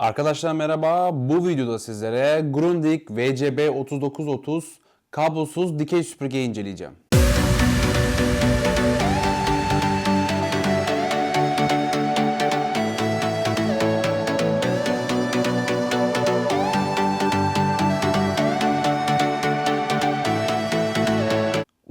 Arkadaşlar merhaba. Bu videoda sizlere Grundig VCB3930 VCB 3930 kablosuz dikey süpürge inceleyeceğim.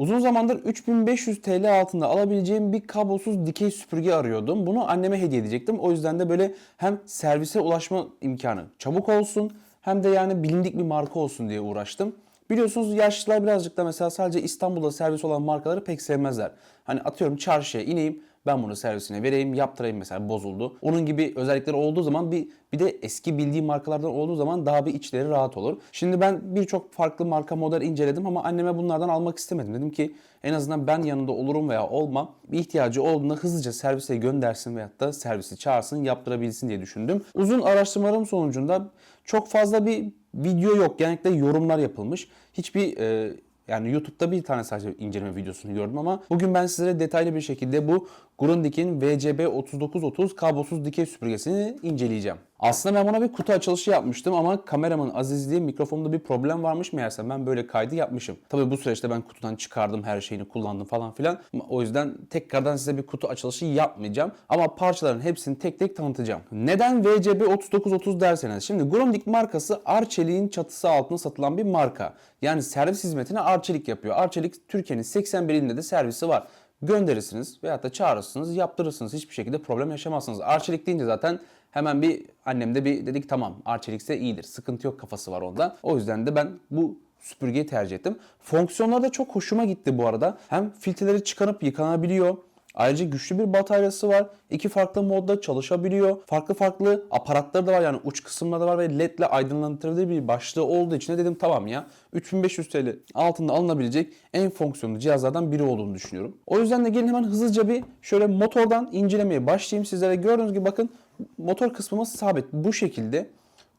Uzun zamandır 3500 TL altında alabileceğim bir kablosuz dikey süpürge arıyordum. Bunu anneme hediye edecektim. O yüzden de böyle hem servise ulaşma imkanı çabuk olsun hem de yani bilindik bir marka olsun diye uğraştım. Biliyorsunuz yaşlılar birazcık da mesela sadece İstanbul'da servis olan markaları pek sevmezler. Hani atıyorum çarşıya ineyim ben bunu servisine vereyim yaptırayım mesela bozuldu. Onun gibi özellikleri olduğu zaman bir bir de eski bildiğim markalardan olduğu zaman daha bir içleri rahat olur. Şimdi ben birçok farklı marka model inceledim ama anneme bunlardan almak istemedim. Dedim ki en azından ben yanında olurum veya olmam. Bir ihtiyacı olduğunda hızlıca servise göndersin veyahut da servisi çağırsın yaptırabilsin diye düşündüm. Uzun araştırmalarım sonucunda çok fazla bir video yok. Genellikle yorumlar yapılmış. Hiçbir e, yani YouTube'da bir tane sadece inceleme videosunu gördüm ama bugün ben sizlere detaylı bir şekilde bu Grundig'in VCB 3930 kablosuz dikey süpürgesini inceleyeceğim. Aslında ben buna bir kutu açılışı yapmıştım ama kameramın azizliği mikrofonda bir problem varmış meğerse ben böyle kaydı yapmışım. Tabi bu süreçte ben kutudan çıkardım her şeyini kullandım falan filan. O yüzden tekrardan size bir kutu açılışı yapmayacağım ama parçaların hepsini tek tek tanıtacağım. Neden VCB 3930 derseniz şimdi Grundig markası Arçelik'in çatısı altında satılan bir marka. Yani servis hizmetini Arçelik yapıyor. Arçelik Türkiye'nin 81 ilinde de servisi var gönderirsiniz veyahut da çağırırsınız, yaptırırsınız. Hiçbir şekilde problem yaşamazsınız. Arçelik deyince zaten hemen bir annem de bir dedik tamam Arçelik ise iyidir. Sıkıntı yok kafası var onda. O yüzden de ben bu süpürgeyi tercih ettim. Fonksiyonlar da çok hoşuma gitti bu arada. Hem filtreleri çıkarıp yıkanabiliyor. Ayrıca güçlü bir bataryası var. İki farklı modda çalışabiliyor. Farklı farklı aparatları da var yani uç kısımları da var ve led ile aydınlatabilir bir başlığı olduğu için de dedim tamam ya 3500 TL altında alınabilecek en fonksiyonlu cihazlardan biri olduğunu düşünüyorum. O yüzden de gelin hemen hızlıca bir şöyle motordan incelemeye başlayayım sizlere. Gördüğünüz gibi bakın motor kısmımız sabit bu şekilde.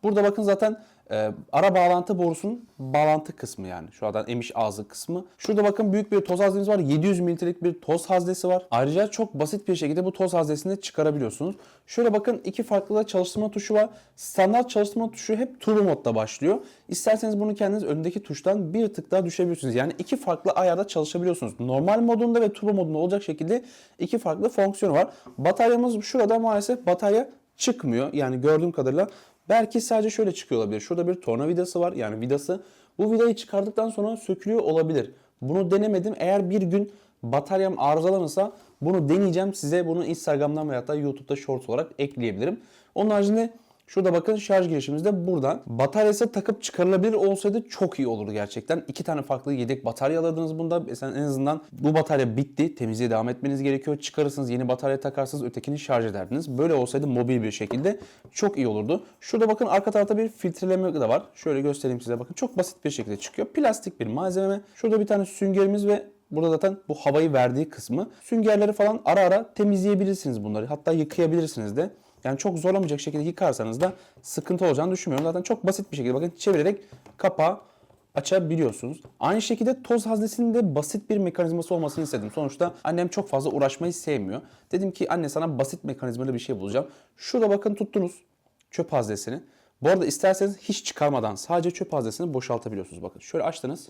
Burada bakın zaten e, ara bağlantı borusunun bağlantı kısmı yani. Şu emiş ağzı kısmı. Şurada bakın büyük bir toz haznemiz var. 700 mililitrelik bir toz haznesi var. Ayrıca çok basit bir şekilde bu toz haznesini çıkarabiliyorsunuz. Şöyle bakın iki farklı da çalıştırma tuşu var. Standart çalıştırma tuşu hep turbo modda başlıyor. İsterseniz bunu kendiniz önündeki tuştan bir tık daha düşebiliyorsunuz. Yani iki farklı ayarda çalışabiliyorsunuz. Normal modunda ve turbo modunda olacak şekilde iki farklı fonksiyonu var. Bataryamız şurada maalesef batarya çıkmıyor. Yani gördüğüm kadarıyla Belki sadece şöyle çıkıyor olabilir. Şurada bir tornavidası var yani vidası. Bu vidayı çıkardıktan sonra sökülüyor olabilir. Bunu denemedim. Eğer bir gün bataryam arızalanırsa bunu deneyeceğim. Size bunu Instagram'dan veya da YouTube'da short olarak ekleyebilirim. Onun haricinde Şurada bakın şarj girişimiz de buradan. Bataryası takıp çıkarılabilir olsaydı çok iyi olurdu gerçekten. İki tane farklı yedek batarya alırdınız bunda. Mesela en azından bu batarya bitti. Temizliğe devam etmeniz gerekiyor. Çıkarırsınız yeni batarya takarsınız ötekini şarj ederdiniz. Böyle olsaydı mobil bir şekilde çok iyi olurdu. Şurada bakın arka tarafta bir filtreleme de var. Şöyle göstereyim size bakın. Çok basit bir şekilde çıkıyor. Plastik bir malzeme. Şurada bir tane süngerimiz ve Burada zaten bu havayı verdiği kısmı. Süngerleri falan ara ara temizleyebilirsiniz bunları. Hatta yıkayabilirsiniz de. Yani çok zorlamayacak şekilde yıkarsanız da sıkıntı olacağını düşünmüyorum. Zaten çok basit bir şekilde bakın çevirerek kapağı açabiliyorsunuz. Aynı şekilde toz haznesinin de basit bir mekanizması olmasını istedim. Sonuçta annem çok fazla uğraşmayı sevmiyor. Dedim ki anne sana basit mekanizmalı bir şey bulacağım. Şurada bakın tuttunuz çöp haznesini. Bu arada isterseniz hiç çıkarmadan sadece çöp haznesini boşaltabiliyorsunuz. Bakın şöyle açtınız.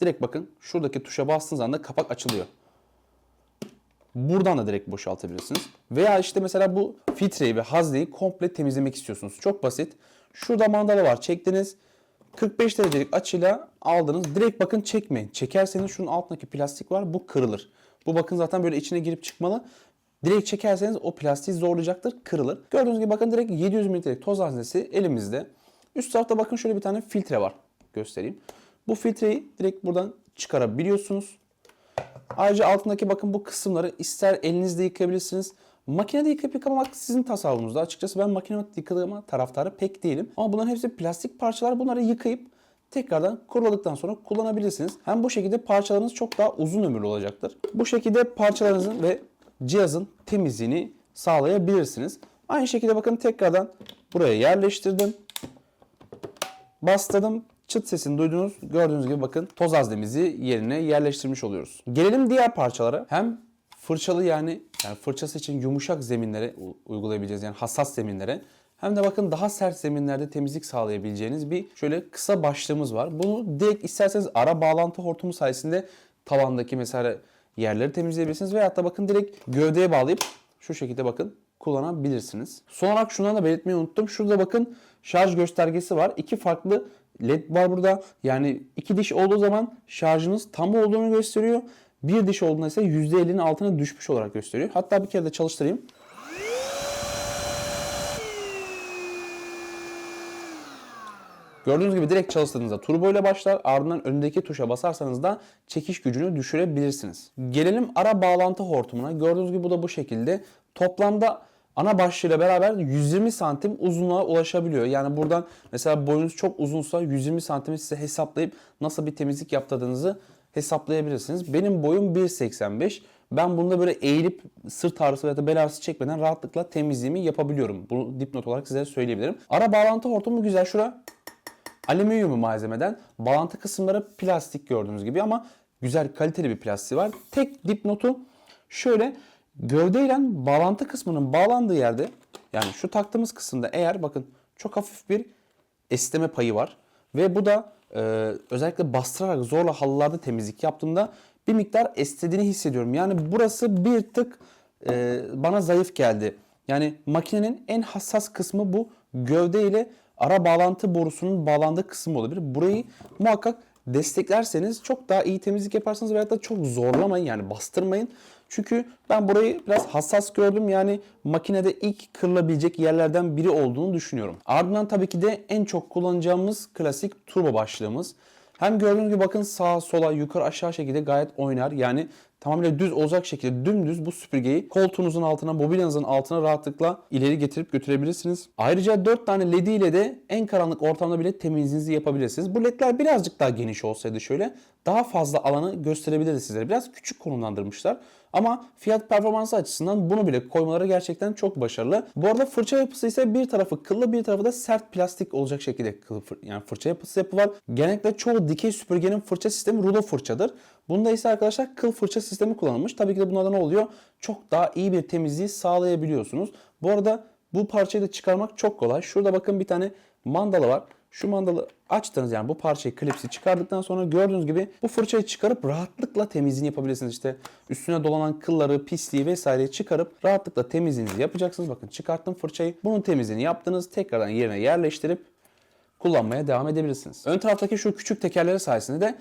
Direkt bakın şuradaki tuşa bastığınız anda kapak açılıyor. Buradan da direkt boşaltabilirsiniz. Veya işte mesela bu filtreyi ve hazneyi komple temizlemek istiyorsunuz. Çok basit. Şurada mandala var. Çektiniz. 45 derecelik açıyla aldınız. Direkt bakın çekmeyin. Çekerseniz şunun altındaki plastik var. Bu kırılır. Bu bakın zaten böyle içine girip çıkmalı. Direkt çekerseniz o plastiği zorlayacaktır. Kırılır. Gördüğünüz gibi bakın direkt 700 mililitrelik toz haznesi elimizde. Üst tarafta bakın şöyle bir tane filtre var. Göstereyim. Bu filtreyi direkt buradan çıkarabiliyorsunuz. Ayrıca altındaki bakın bu kısımları ister elinizde yıkayabilirsiniz. Makinede yıkayıp yıkamamak sizin tasarrufunuzda. Açıkçası ben makinede yıkadığıma taraftarı pek değilim. Ama bunların hepsi plastik parçalar. Bunları yıkayıp tekrardan kuruladıktan sonra kullanabilirsiniz. Hem bu şekilde parçalarınız çok daha uzun ömürlü olacaktır. Bu şekilde parçalarınızın ve cihazın temizliğini sağlayabilirsiniz. Aynı şekilde bakın tekrardan buraya yerleştirdim. Bastırdım çıt sesini duydunuz. Gördüğünüz gibi bakın toz haznemizi yerine yerleştirmiş oluyoruz. Gelelim diğer parçalara. Hem fırçalı yani yani fırçası için yumuşak zeminlere uygulayabileceğiz yani hassas zeminlere hem de bakın daha sert zeminlerde temizlik sağlayabileceğiniz bir şöyle kısa başlığımız var. Bunu direkt isterseniz ara bağlantı hortumu sayesinde tavandaki mesela yerleri temizleyebilirsiniz. Veyahut da bakın direkt gövdeye bağlayıp şu şekilde bakın kullanabilirsiniz. Son olarak şundan da belirtmeyi unuttum. Şurada bakın şarj göstergesi var. İki farklı led var burada. Yani iki diş olduğu zaman şarjınız tam olduğunu gösteriyor. Bir diş olduğunda ise %50'nin altına düşmüş olarak gösteriyor. Hatta bir kere de çalıştırayım. Gördüğünüz gibi direkt çalıştığınızda turbo ile başlar. Ardından önündeki tuşa basarsanız da çekiş gücünü düşürebilirsiniz. Gelelim ara bağlantı hortumuna. Gördüğünüz gibi bu da bu şekilde. Toplamda ana başlığıyla beraber 120 santim uzunluğa ulaşabiliyor. Yani buradan mesela boyunuz çok uzunsa 120 santimi size hesaplayıp nasıl bir temizlik yaptırdığınızı hesaplayabilirsiniz. Benim boyum 1.85. Ben bunda böyle eğilip sırt ağrısı veya da bel ağrısı çekmeden rahatlıkla temizliğimi yapabiliyorum. Bunu dipnot olarak size söyleyebilirim. Ara bağlantı hortumu güzel. Şura alüminyum malzemeden bağlantı kısımları plastik gördüğünüz gibi ama güzel kaliteli bir plastiği var. Tek dipnotu şöyle gövdeyle bağlantı kısmının bağlandığı yerde yani şu taktığımız kısımda eğer bakın çok hafif bir esneme payı var ve bu da e, özellikle bastırarak zorla halılarda temizlik yaptığımda bir miktar esnediğini hissediyorum. Yani burası bir tık e, bana zayıf geldi. Yani makinenin en hassas kısmı bu gövde ile ara bağlantı borusunun bağlandığı kısım olabilir. Burayı muhakkak desteklerseniz çok daha iyi temizlik yaparsınız veyahut da çok zorlamayın yani bastırmayın. Çünkü ben burayı biraz hassas gördüm. Yani makinede ilk kırılabilecek yerlerden biri olduğunu düşünüyorum. Ardından tabii ki de en çok kullanacağımız klasik turbo başlığımız. Hem gördüğünüz gibi bakın sağa sola yukarı aşağı şekilde gayet oynar. Yani tamamıyla düz olacak şekilde dümdüz bu süpürgeyi koltuğunuzun altına, mobilyanızın altına rahatlıkla ileri getirip götürebilirsiniz. Ayrıca 4 tane led ile de en karanlık ortamda bile temizliğinizi yapabilirsiniz. Bu ledler birazcık daha geniş olsaydı şöyle daha fazla alanı gösterebilirdi sizlere. Biraz küçük konumlandırmışlar. Ama fiyat performansı açısından bunu bile koymaları gerçekten çok başarılı. Bu arada fırça yapısı ise bir tarafı kıllı bir tarafı da sert plastik olacak şekilde yani fırça yapısı yapı var. Genellikle çoğu dikey süpürgenin fırça sistemi rulo fırçadır. Bunda ise arkadaşlar kıl fırça sistemi kullanılmış. Tabii ki de bunlardan ne oluyor? Çok daha iyi bir temizliği sağlayabiliyorsunuz. Bu arada bu parçayı da çıkarmak çok kolay. Şurada bakın bir tane mandala var. Şu mandalı açtınız yani bu parçayı klipsi çıkardıktan sonra gördüğünüz gibi bu fırçayı çıkarıp rahatlıkla temizliğini yapabilirsiniz. İşte üstüne dolanan kılları, pisliği vesaireyi çıkarıp rahatlıkla temizliğinizi yapacaksınız. Bakın çıkarttım fırçayı. Bunun temizliğini yaptınız. Tekrardan yerine yerleştirip kullanmaya devam edebilirsiniz. Ön taraftaki şu küçük tekerleri sayesinde de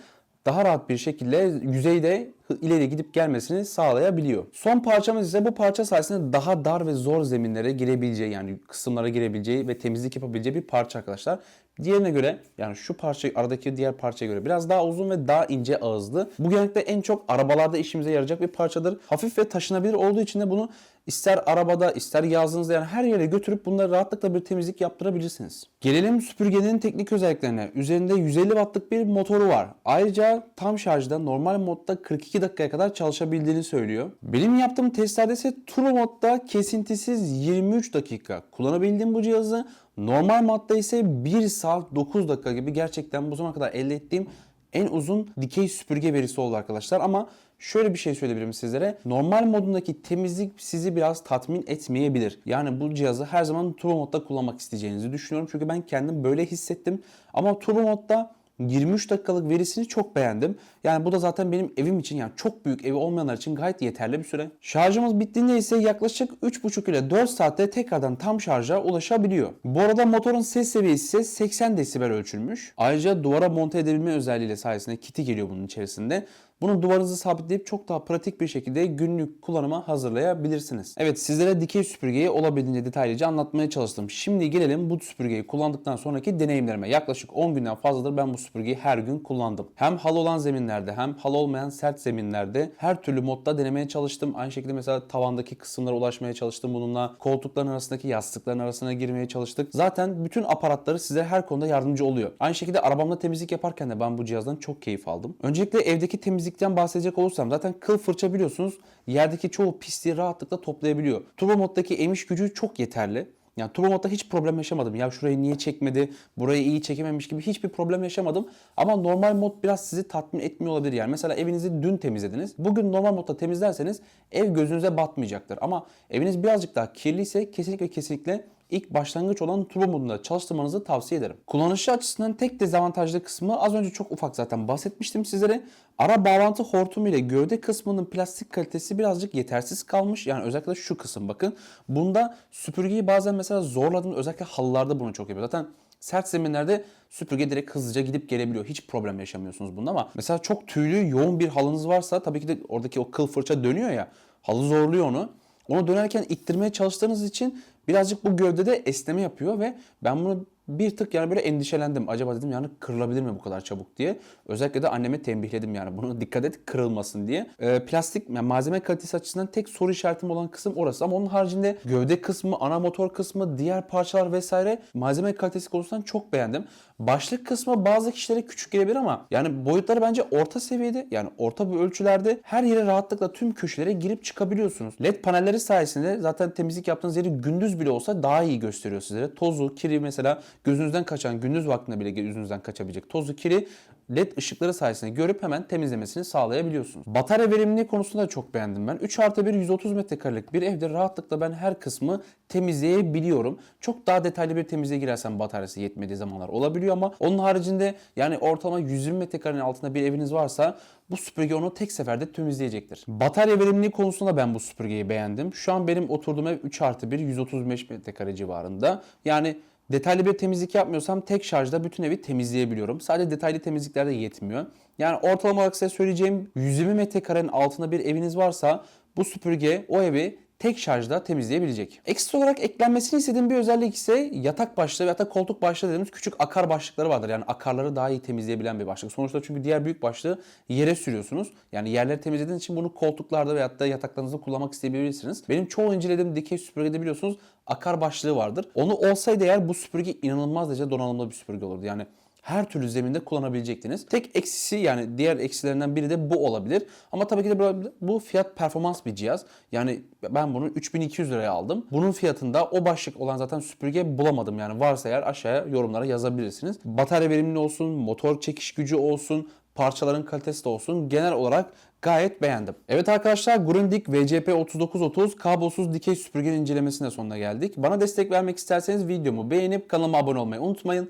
daha rahat bir şekilde yüzeyde ileri gidip gelmesini sağlayabiliyor. Son parçamız ise bu parça sayesinde daha dar ve zor zeminlere girebileceği yani kısımlara girebileceği ve temizlik yapabileceği bir parça arkadaşlar. Diğerine göre yani şu parça aradaki diğer parçaya göre biraz daha uzun ve daha ince ağızlı. Bu genellikle en çok arabalarda işimize yarayacak bir parçadır. Hafif ve taşınabilir olduğu için de bunu ister arabada ister yazlığınızda yani her yere götürüp bunları rahatlıkla bir temizlik yaptırabilirsiniz. Gelelim süpürgenin teknik özelliklerine. Üzerinde 150 wattlık bir motoru var. Ayrıca tam şarjda normal modda 42 dakikaya kadar çalışabildiğini söylüyor. Benim yaptığım testlerde ise Turbo modda kesintisiz 23 dakika kullanabildiğim bu cihazı Normal modda ise 1 saat 9 dakika gibi gerçekten bu zamana kadar elde ettiğim en uzun dikey süpürge verisi oldu arkadaşlar. Ama şöyle bir şey söyleyebilirim sizlere. Normal modundaki temizlik sizi biraz tatmin etmeyebilir. Yani bu cihazı her zaman turbo modda kullanmak isteyeceğinizi düşünüyorum. Çünkü ben kendim böyle hissettim. Ama turbo modda 23 dakikalık verisini çok beğendim. Yani bu da zaten benim evim için yani çok büyük evi olmayanlar için gayet yeterli bir süre. Şarjımız bittiğinde ise yaklaşık 3,5 ile 4 saatte tekrardan tam şarja ulaşabiliyor. Bu arada motorun ses seviyesi ise 80 desibel ölçülmüş. Ayrıca duvara monte edebilme özelliğiyle sayesinde kiti geliyor bunun içerisinde. Bunu duvarınızı sabitleyip çok daha pratik bir şekilde günlük kullanıma hazırlayabilirsiniz. Evet sizlere dikey süpürgeyi olabildiğince detaylıca anlatmaya çalıştım. Şimdi gelelim bu süpürgeyi kullandıktan sonraki deneyimlerime. Yaklaşık 10 günden fazladır ben bu süpürgeyi her gün kullandım. Hem hal olan zeminlerde hem hal olmayan sert zeminlerde her türlü modda denemeye çalıştım. Aynı şekilde mesela tavandaki kısımlara ulaşmaya çalıştım bununla. Koltukların arasındaki yastıkların arasına girmeye çalıştık. Zaten bütün aparatları size her konuda yardımcı oluyor. Aynı şekilde arabamda temizlik yaparken de ben bu cihazdan çok keyif aldım. Öncelikle evdeki temizlik temizlikten bahsedecek olursam zaten kıl fırça biliyorsunuz yerdeki çoğu pisliği rahatlıkla toplayabiliyor. Turbo moddaki emiş gücü çok yeterli. Yani turbo modda hiç problem yaşamadım. Ya şurayı niye çekmedi, burayı iyi çekememiş gibi hiçbir problem yaşamadım. Ama normal mod biraz sizi tatmin etmiyor olabilir. Yani mesela evinizi dün temizlediniz. Bugün normal modda temizlerseniz ev gözünüze batmayacaktır. Ama eviniz birazcık daha kirliyse kesinlikle kesinlikle ilk başlangıç olan turbo modunda çalıştırmanızı tavsiye ederim. Kullanışı açısından tek dezavantajlı kısmı az önce çok ufak zaten bahsetmiştim sizlere. Ara bağlantı hortumu ile gövde kısmının plastik kalitesi birazcık yetersiz kalmış. Yani özellikle şu kısım bakın. Bunda süpürgeyi bazen mesela zorladığında özellikle halılarda bunu çok yapıyor. Zaten Sert zeminlerde süpürge direkt hızlıca gidip gelebiliyor. Hiç problem yaşamıyorsunuz bunda ama mesela çok tüylü yoğun bir halınız varsa tabii ki de oradaki o kıl fırça dönüyor ya. Halı zorluyor onu. Onu dönerken ittirmeye çalıştığınız için birazcık bu gövdede esneme yapıyor ve ben bunu bir tık yani böyle endişelendim. Acaba dedim yani kırılabilir mi bu kadar çabuk diye. Özellikle de anneme tembihledim yani bunu dikkat et kırılmasın diye. Ee, plastik yani malzeme kalitesi açısından tek soru işaretim olan kısım orası. Ama onun haricinde gövde kısmı, ana motor kısmı, diğer parçalar vesaire malzeme kalitesi konusundan çok beğendim. Başlık kısmı bazı kişilere küçük gelebilir ama yani boyutları bence orta seviyede yani orta bir ölçülerde her yere rahatlıkla tüm köşelere girip çıkabiliyorsunuz. LED panelleri sayesinde zaten temizlik yaptığınız yeri gündüz bile olsa daha iyi gösteriyor sizlere. Tozu, kiri mesela gözünüzden kaçan gündüz vaktinde bile gözünüzden kaçabilecek tozu, kiri LED ışıkları sayesinde görüp hemen temizlemesini sağlayabiliyorsunuz. Batarya verimliliği konusunda da çok beğendim ben. 3 artı 1 130 metrekarelik bir evde rahatlıkla ben her kısmı temizleyebiliyorum. Çok daha detaylı bir temizliğe girersem bataryası yetmediği zamanlar olabiliyor ama onun haricinde yani ortalama 120 metrekarenin altında bir eviniz varsa bu süpürge onu tek seferde temizleyecektir. Batarya verimliliği konusunda ben bu süpürgeyi beğendim. Şu an benim oturduğum ev 3 artı 1 135 metrekare civarında. Yani Detaylı bir temizlik yapmıyorsam tek şarjda bütün evi temizleyebiliyorum. Sadece detaylı temizlikler de yetmiyor. Yani ortalama olarak size söyleyeceğim 120 metrekarenin altında bir eviniz varsa bu süpürge o evi tek şarjda temizleyebilecek. Ekstra olarak eklenmesini istediğim bir özellik ise yatak başlığı ve hatta koltuk başlığı dediğimiz küçük akar başlıkları vardır. Yani akarları daha iyi temizleyebilen bir başlık. Sonuçta çünkü diğer büyük başlığı yere sürüyorsunuz. Yani yerleri temizlediğiniz için bunu koltuklarda veyahut da yataklarınızda kullanmak isteyebilirsiniz. Benim çoğu incelediğim dikey süpürgede biliyorsunuz akar başlığı vardır. Onu olsaydı eğer bu süpürge inanılmaz derece donanımlı bir süpürge olurdu. Yani her türlü zeminde kullanabilecektiniz. Tek eksisi yani diğer eksilerinden biri de bu olabilir. Ama tabii ki de bu- fiyat performans bir cihaz. Yani ben bunu 3200 liraya aldım. Bunun fiyatında o başlık olan zaten süpürge bulamadım. Yani varsa eğer aşağıya yorumlara yazabilirsiniz. Batarya verimli olsun, motor çekiş gücü olsun, parçaların kalitesi de olsun genel olarak gayet beğendim. Evet arkadaşlar Grundig VCP3930 kablosuz dikey süpürge incelemesine sonuna geldik. Bana destek vermek isterseniz videomu beğenip kanalıma abone olmayı unutmayın.